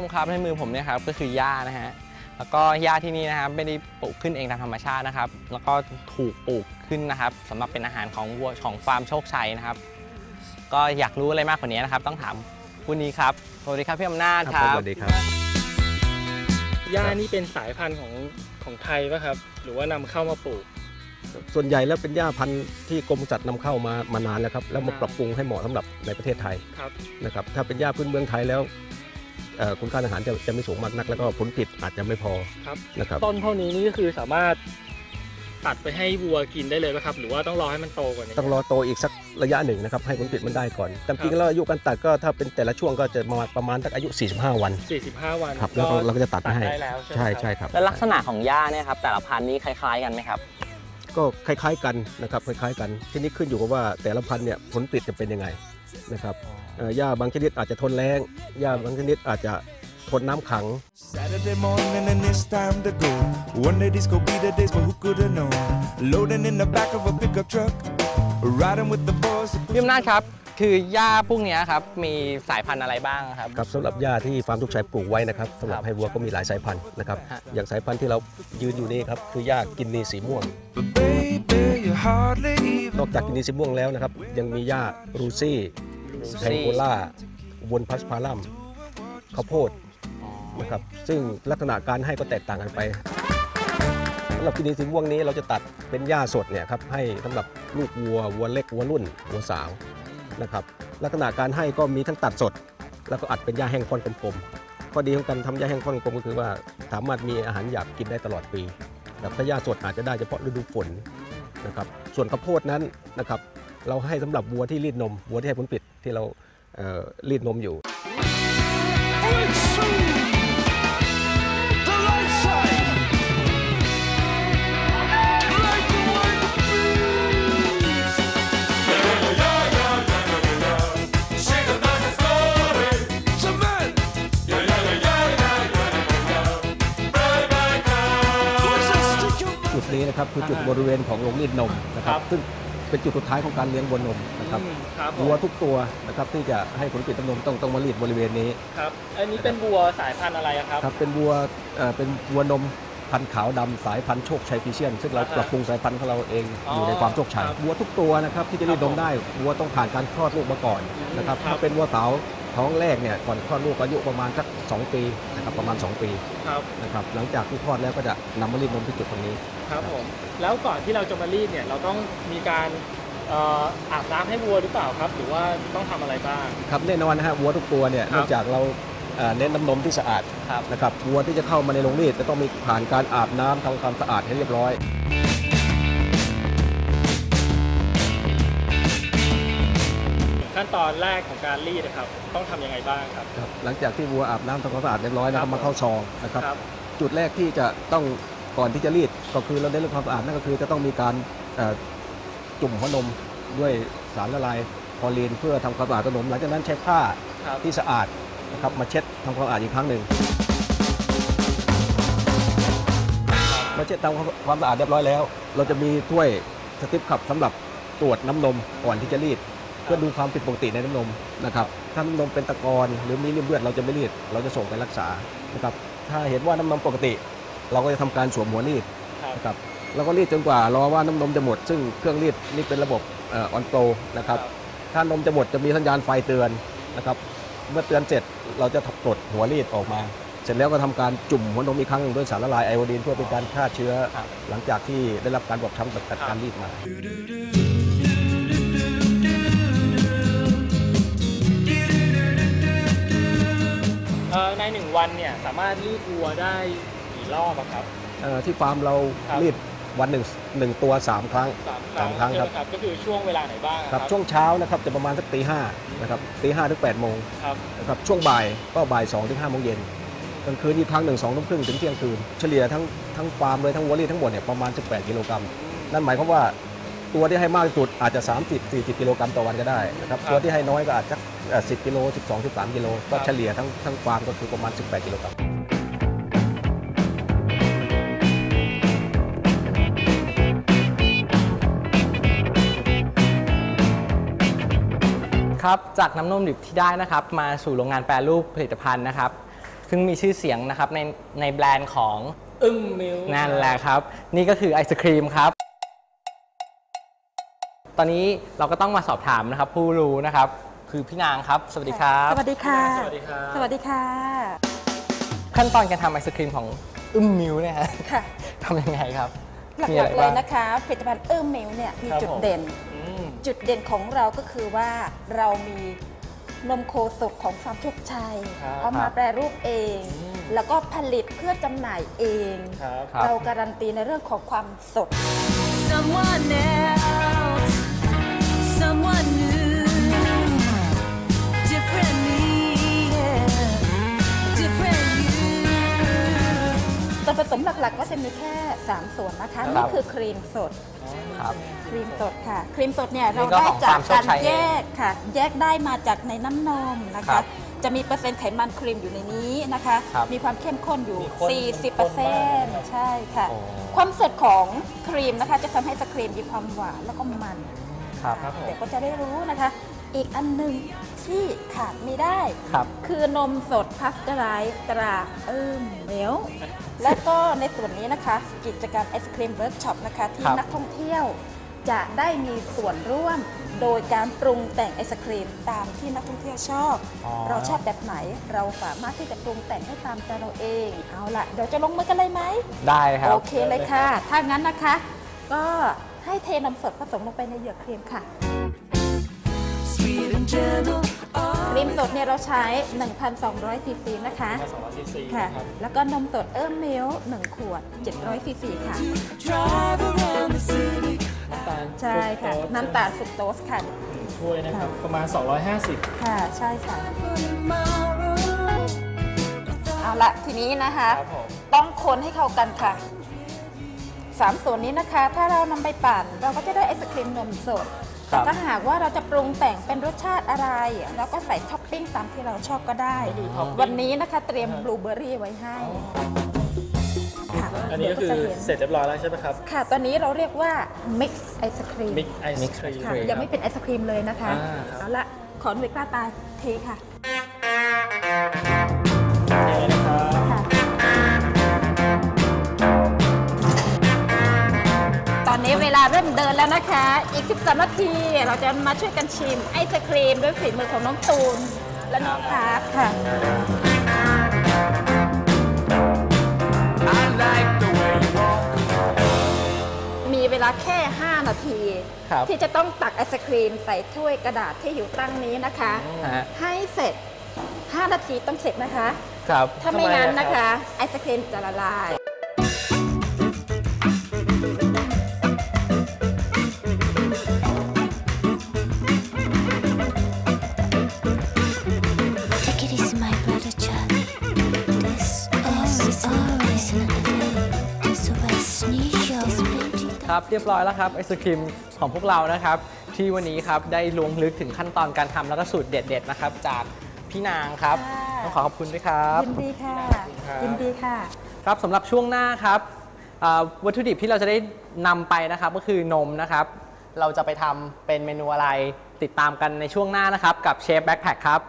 มครับในมือผมเนี่ยครับก็คือหญ้านะฮะแล้วก็หญ้าที่นี่นะครับไม่ได้ปลูกขึ้นเองตามธรรมชาตินะครับ แล้วก็ถูกปลูกขึ้นนะครับสำหรับเป็นอาหารของวัวของฟาร์มโชคชัยนะครับ ก็อยากรู้อะไรมากกว่านี้นะครับ ต้องถามผู้นี้ครับสวัสดีครับพี่อำนาจคครัรับบสวัสดีครับ หญ้านี่เป็นสายพันธุ์ของของไทยป่ะครับ หรือว่านำเข้ามาปลูก ส่วนใหญ่แล้วเป็นหญ้าพันธุ์ที่กรมปศุสัตว์นำเข้ามามานานแล้วครับแล้วมาปรับปรุงให้เหมาะสำหรับในประเทศไทยครับ นะครับถ้าเป็นหญ้าพื้นเมืองไทยแล้วเอ่อ คุณค่าทางอาหารจะจะไม่สูงมากนัก แล้วก็ผลผลิตอาจจะไม่พอครับนะครับต้นเท่านี้นี่ก็คือสามารถตัดไปให้วัวกินได้เลยป่ะครับ หรือว่าต้องรอให้มันโตกว่านี้ต้องรอโตอีกสักระยะหนึ่งนะครับให้ผลผลิตมันได้ก่อนแต่จริงๆแล้วอายุการตัดก็ถ้าเป็นแต่ละช่วงก็จะประมาณประมาณสักอายุ 45 วัน 45 วันครับแล้วก็เราก็จะตัดตัดให้ได้แล้วใช่ไหมใช่ครับใช่ครับแล้วลักษณะของหญ้าเนี่ยครับแต่ละพันธุ์นี้คล้าย ๆ กันไหมครับ ก็คล้ายๆกันนะครับคล้ายๆกันที่นี้ขึ้นอยู่กับว่าแต่ละพันธุ์เนี่ยผลผลิตจะเป็นยังไงนะครับเอ่อหญ้าบางชนิดอาจจะทนแรงหญ้าบางชนิดอาจจะทนน้ำขัง Saturday morning and it's time to go. One day these could be the days, but who could have known? Loading in the back of a pickup truck, riding with the boys. พี่อำนาจครับ คือหญ้าพวกเนี้ยครับมีสายพันธุ์อะไรบ้างครับ ครับสำหรับหญ้าที่ฟาร์มทุกชัยปลูกไว้นะครับสำหรับครับให้วัวก็มีหลายสายพันธุ์นะครับ ฮะ อย่างสายพันธุ์ที่เรายืนอยู่นี่ครับคือหญ้ากินนีสีม่วง But baby, you hardly even. นอกจากกินนีสีม่วงแล้วนะครับ ยังมีหญ้ารูซี่แทงโกล่าวนพัสพาลัมข้าวโพดนะครับซึ่งลักษณะการให้ก็แตกต่างกันไปสำหรับกินนีสีม่วงนี้เราจะตัดเป็นหญ้าสดเนี่ยครับให้สำหรับลูกวัววัวเล็กวัวรุ่นวัวสาว นะครับลักษณะการให้ก็มีทั้งตัดสด แล้วก็อัดเป็นยาแห้งค่อนกลมๆข้อดีของการทำยาแห้งค่อนกลมก็คือว่าสามารถมีอาหารหยาบกินได้ตลอดปีแบบถ้ายาสดอาจจะได้เฉพาะฤดูฝนนะครับส่วนข้าวโพดนั้นนะครับเราให้สำหรับวัวที่รีดนมวัวที่ให้ผลผลิตที่เราเอ่อรีดนมอยู่ ครับคือจุดบริเวณของโรงรีดนมนะครับซึ่งเป็นจุดสุดท้ายของการเลี้ยงวัวนมนะครับอืมครับผวัวมทุกตัวนะครับที่จะให้ผลผลิตน้ำนมต้องต้องมารีดบริเวณนี้ครับอันนี้เป็นวัวสายพันธุ์อะไรอะครับครับเป็นวัวเอ่อเป็นวัวนมพันธุ์ขาวดำสายพันธุ์โชคชัยฟิเชียน ซึ่งเราอ่าฮะปรับปรุงสายพันธุ์ของเราเองอ๋อออยู่ในความโชคชัยครับวัวทุกตัวนะครับที่จะรีดนมได้วัวต้องผ่านการคลอดลูกมาก่อนนะครับครับถ้าเป็นวัวสาว ท้องแรกเนี่ยก่อนคลอดลูกอายุประมาณสัก2ปีนะครับประมาณ 2 ปีครับ นะครับหลังจากที่คลอดแล้วก็จะนำมารีดนมที่จุดตรงนี้ ครับผม แล้วก่อนที่เราจะมารีดเนี่ยเราต้องมีการเอ่ออาบน้ำให้วัวหรือเปล่าครับ หรือว่าต้องทำอะไรบ้าง ครับแน่นอนนะฮะวัวทุกตัวเนี่ยครับนอกจากเราเอ่อเน้นน้ำนมที่สะอาดครับ นะครับวัวที่จะเข้ามาในโรงรีดจะต้องมีผ่านการอาบน้ำทำความสะอาดให้เรียบร้อย ขั้นตอนแรกของการรีดนะครับ ต้องทำยังไงบ้างครับ ครับหลังจากที่วัวอาบน้ำทำความสะอาดเรียบร้อยนะคครัรับบมาเข้าซองนะครับครับ จุดแรกที่จะต้องก่อนที่จะรีดก็คือเราเน้นเรื่องความสะอาดนั่นก็คือจะต้องมีการเอ่อจุ่มหัวนมด้วยสารละลายคลอรีนเพื่อทำความสะอาดหัวนม หลังจากนั้นใช้ผ้าครับที่สะอาดนะครับมาเช็ดทำความสะอาดอีกครั้งหนึ่งมาเช็ดทำความสะอาดเรียบร้อยแล้ว เราจะมีถ้วยสติปขับสำหรับตรวจน้ำนมก่อนที่จะรีดเพื่อดูความผิดปกติในน้ำนมนะครับถ้าน้ำนมเป็นตะกอนหรือมีริ่มเลือดเราจะไม่รีดเราจะส่งไปรักษานะครับถ้าเห็นว่าน้ำนมปกติ เราก็จะทำการสวมหัวรีดครับนะครับแล้วก็รีดจนกว่ารอว่าน้ำนมจะหมด ซึ่งเครื่องรีดนี่เป็นระบบออนโตนะครับถ้านมจะหมดจะมีสัญญาณไฟเตือนนะครับเมื่อเตือนเสร็จเราจะปลดหัวรีดออกมา เสร็จแล้วก็ทำการจุ่มหัวนมอีกครั้งหนึ่งด้วยสารละลายไอโอดีนเพื่อเป็นการฆ่าเชื้อครับหลังจากที่ได้รับการบอบช้ำจากการรีดมา วันเนี่ยสามารถรีดวัวได้กี่รอบอะครับ เอ่อที่ฟาร์มเราครับ รีดวันหนึ่งหนึ่งตัวสามครั้ง สามสามครั้งครับใช่ไหมก็คือช่วงเวลาไหนบ้างอะครับช่วงเช้านะครับจะประมาณสักตีห้านะครับตีห้าถึงแปดโมงครับนะครับช่วงบ่ายก็บ่ายสองถึงห้าโมงเย็นกลางคืนอีกครั้งหนึ่งสองทุ่มครึ่งถึงเที่ยงคืน เฉลี่ยทั้งทั้งฟาร์มเลยทั้งวอลลี่ทั้งหมดเนี่ยประมาณ 18 กิโลกรัม นั่นหมายความว่าตัวที่ให้มากที่สุดอาจจะ 30 40 กิโลกรัมต่อวันก็ได้นะครับครับตัวที่ให้น้อยก็อาจจะเอ่อ 10 กิโล 12 13 กิโล ก็ครับเฉลี่ยทั้งทั้งฟาร์มก็คือประมาณ 18 กิโลกรัมครับจากน้ำนมดิบที่ได้นะครับมาสู่โรงงานแปรรูปผลิตภัณฑ์นะครับ ซึ่งมีชื่อเสียงนะครับในในแบรนด์ของอึ้งมิลนั่นแหละครับ นี่ก็คือไอศครีมครับ ตอนนี้เราก็ต้องมาสอบถามนะครับผู้รู้นะครับ คือพี่นางครับ สวัสดีครับ สวัสดีค่ะ สวัสดีครับสวัสดีค่ะ ขั้นตอนการทำไอศครีมของอึ้มมิวเนี่ยฮะค่ะ ทำยังไงครับหลัมีอะกไรๆเลบ้ายง นะคะ ผลิตภัณฑ์เอิ้มมิลเนี่ยมีครับจุดผม เด่น อืม จุดเด่นของเราก็คือว่าเรามีนมโคสดของฟาร์มโชคชัยครับเอามาแปรรูปเอง อืม แล้วก็ผลิตเพื่อจำหน่ายเอง ครับ ครับ เราการันตีในเรื่องของความสด someone else, มีแค่ 3 ส่วนนะคะครับนี่คือครีมสดครับ ครีมสดค่ะ ครีมสดเนี่ยนี่เราก็ได้ของจากฟาร์มโชคการชัยเองแยกค่ะ แยกได้มาจากในน้ำนมนะครัคะ บจะมีเปอร์เซ็นต์ไขมันครีมอยู่ในนี้นะคะ ครับมีความเข้มข้นอยู่ มีข้น40ข้เปอนร์มาเซ็กนต์ใช่ค่ะ โอ้ ความสดของครีมนะคะ จะทำให้สครีมมีความหวานแล้วก็มัน ครับ ครับผมแต่ก็จะได้รู้นะคะ อีกอันหนึ่งที่ขาดไม่ได้ ครับ คือนมสดพัสเตอร์ไรส์ตราเอิมเมลและก็ในส่วนนี้นะคะ กิจกรรมไอศครีมเวิร์กช็อปนะคะ ที่ครับ นักท่องเที่ยวจะได้มีส่วนร่วม โดยการปรุงแต่งไอศครีมตามที่นักท่องเที่ยวชอบ อ๋อเราชอบแบบไหนเราสามารถที่จะปรุงแต่งให้ตามใจเราเอง เอาล่ะเดี๋ยวจะลงมือกันเลยไหม ได้ครับ โอเคเลยค่ะ ถ้างั้นนะคะ ก็ให้เทนมสดผสมลงไปในเหยือกครีมค่ะ Sweet and gentle, ครีมสดเนี่ยเราใช้ 1,200ซีซีนะคะมาสองร้อยซีซีค่ะครับแล้วก็นมสดเอิ้มมิล1ขวด 700ซีซีค่ะ drive around the city. น้ำตาลใช่ค่ะ ฟรุตโสน้ำตาลฟรุกโตสค่ะ หนึ่งถ้วยนะครับ ประมาณ 250 ค่ะ ใช่ค่ะ For tomorrow. เอาละทีนี้นะคะ ครับผม ต้องคนให้เข้ากันค่ะสามส่วนนี้นะคะ ถ้าเรานำไปปั่นเราก็จะได้ไอศครีมนมสดครั แต่บถ้าหากว่าเราจะปรุงแต่งเป็นรสชาติอะไร เราก็ใส่ท็อปปิ้งตามที่เราชอบก็ได้ก็คือท็อปปิ้งวันนี้นะคะเตรียมบลูเบอร์รี่ไว้ให้ค่ะอันนี้ก็คือดี๋ยวจะห็นเสร็จเรียบร้อยแล้วใช่ไหมครับ ค่ะ ตอนนี้เราเรียกว่า mix ไอศครีมมิกไอศครีมค่ะยังไม่เป็นไอศครีมเลยนะคะอ่าครับเอาละขอหน่วยกล้าตาเทค่ะ อนนี้เวลาเริ่มเดินแล้วนะคะ อีก 13 นาที เราจะมาช่วยกันชิมไอศครีมด้วยฝีมือของน้องตูน และน้องพาร์ทค่ะ I like the way you walk. มีเวลาแค่ 5 นาที ครับที่จะต้องตักไอศครีมใส่ถ้วยกระดาษที่อยู่ตั้งนี้นะคะ ฮะ ให้เสร็จ 5 นาทีต้องเสร็จนะคะ ครับถ้าไม่งั้นทำไมอะครับ นะคะ ไอศครีมจะละลาย ครับเรียบร้อยแล้วครับไอศครีมของพวกเรานะครับ ที่วันนี้ครับได้ลวงลึกถึงขั้นตอนการทำแล้วก็สูตรเด็ดๆนะครับ จากพี่นางครับค่ะ ต้องขอขอบคุณด้วยครับ ยินดีค่ะ ยินดีค่ะ ครับสำหรับช่วงหน้าครับอ่าวัตถุดิบที่เราจะได้นำไปนะครับก็คือนมนะครับ เราจะไปทำเป็นเมนูอะไรติดตามกันในช่วงหน้านะครับ กับเชฟแบ็คแพคครับ